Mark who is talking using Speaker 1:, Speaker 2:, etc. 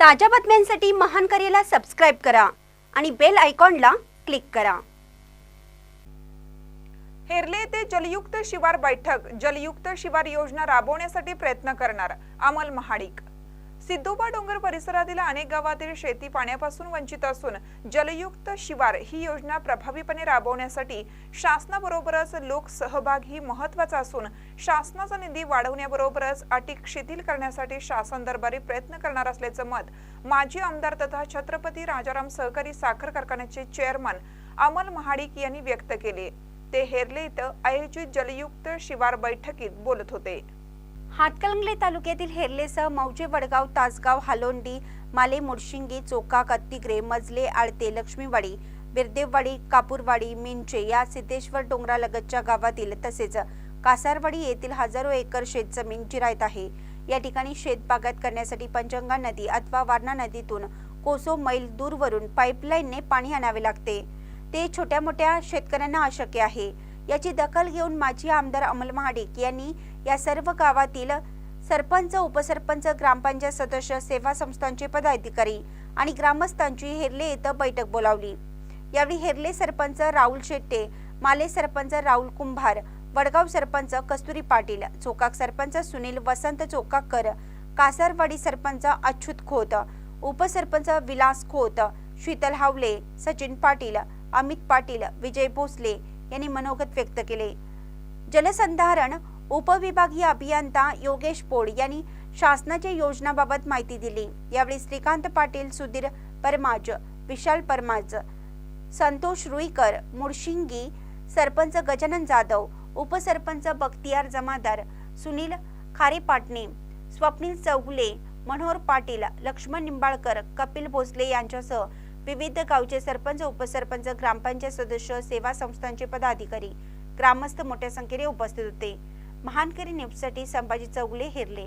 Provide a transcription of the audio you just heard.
Speaker 1: ताज्या बातम्यांसाठी महान करेला सबस्क्राईब करा आणि बेल आयकॉनला क्लिक करा.
Speaker 2: हेरले येथे जलयुक्त शिवार बैठक जलयुक्त शिवार योजना राबवण्यासाठी प्रयत्न करणार अमल महाडिक. सिद्धोबा डोंगर परिसरातील अनेक गावातील शेती पाण्यापासून वंचित असून जलयुक्त शिवार ही योजना प्रभावीपणे राबवण्यासाठी शासनाबरोबरच लोकसहभाग ही महत्त्वाचा असून शासनाचा निधी वाढवण्याबरोबरच अटी शिथिल करण्यासाठी शासन दरबारी प्रयत्न करणार असल्याचं मत माजी आमदार तथा छत्रपती राजाराम सहकारी साखर कारखान्याचे चेअरमन अमल महाडिक यांनी व्यक्त केले. ते हेरले इथं आयोजित जलयुक्त शिवार बैठकीत बोलत होते.
Speaker 1: हातकलंगले तालुक्यातील हेर्लेसह मौजे वडगाव तासगाव हालोंडी माले मुडशिंगी चोका कत्तिग्रे मजले आळते लक्ष्मीवाडी बिरदेववाडी कापूरवाडी मिंचे या सिद्धेश्वर डोंगरालगतच्या गावातील तसेच कासारवाडी येथील हजारो एकर शेतजमीन जिरायत आहे. या ठिकाणी शेतबागात करण्यासाठी पंचंगा नदी अथवा वारणा नदीतून कोसो मैल दूरवरून पाईपलाईनने पाणी आणावे लागते. ते छोट्या मोठ्या शेतकऱ्यांना अशक्य आहे. याची दखल घेऊन माजी आमदार अमल महाडिक यांनी या सर्व गावातील सरपंच उपसरपंच ग्रामपंचायत सदस्य सेवा संस्थांचे पदाधिकारी आणि ग्रामस्थांची हेरले येथे बैठक बोलावली. यावेळी हेरले सरपंच राहुल शेट्टे माले सरपंच राहुल कुंभार वडगाव सरपंच कस्तुरी पाटील चोकाक सरपंच सुनील वसंत चोकाकर कासारवाडी सरपंच अच्युत खोत उपसरपंच विलास खोत शीतल हावले सचिन पाटील अमित पाटील विजय भोसले यांनी मनोगत व्यक्त केले. जलसंधारण उपविभागीय अभियंता योगेश पोड यांनी शासनाच्या योजनाबाबत माहिती दिली. यावेळी श्रीकांत पाटील सुधीर परमाज विशाल परमाज संतोष रुईकर मुळशिंगी सरपंच गजानन जाधव उपसरपंच बख्तियार जमादार सुनील खारेपाटणे स्वप्नील चौगुले मनोहर पाटील लक्ष्मण निंबाळकर कपिल भोसले यांच्यासह विविध गावचे सरपंच उपसरपंच ग्रामपंचायत सदस्य सेवा संस्थांचे पदाधिकारी ग्रामस्थ मोठ्या संख्येने उपस्थित होते. महानकरी न्यूजसाठी संभाजी चौगुले हेरले.